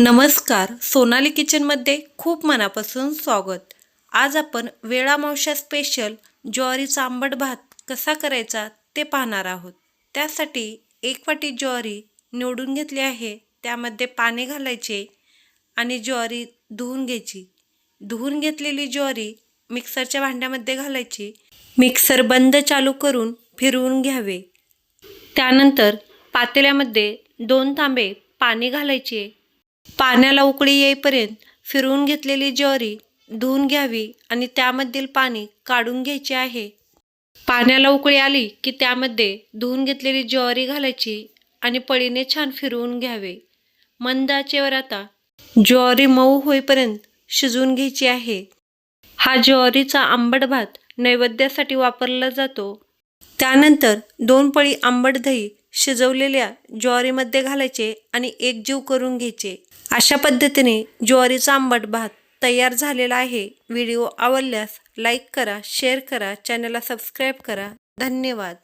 नमस्कार. सोनाली किचनमध्ये खूप मनापासून स्वागत. आज आपण वेळामावशा स्पेशल ज्वारीचा आंबट भात कसा करायचा ते पाहणार आहोत. त्यासाठी एक वाटी ज्वारी निवडून घेतली आहे. त्यामध्ये पाणी घालायचे आणि ज्वारी धुवून घ्यायची. धुवून घेतलेली ज्वारी मिक्सरच्या भांड्यामध्ये घालायची. मिक्सर बंद चालू करून फिरवून घ्यावे. त्यानंतर पातेल्यामध्ये दोन तांबे पाणी घालायचे. पाण्याला उकळी येईपर्यंत फिरवून घेतलेली ज्वारी धुवून घ्यावी आणि त्यामधील पाणी काढून घ्यायचे आहे. पाण्याला उकळी आली की त्यामध्ये धुवून घेतलेली ज्वारी घालायची आणि पळीने छान फिरवून घ्यावे. मंद आचेवर आता ज्वारी मऊ होईपर्यंत शिजवून घ्यायची आहे. हा ज्वारीचा आंबट भात नैवेद्यासाठी वापरला जातो. त्यानंतर दोन पळी आंबट दही शिजवलेल्या ज्वारीमध्ये घालायचे आणि एकजीव करून घ्यायचे. अशा पद्धतीने ज्वारीचा आंबट भात तयार झालेला आहे. व्हिडिओ आवडल्यास लाईक करा शेअर करा चॅनलला सबस्क्राईब करा. धन्यवाद.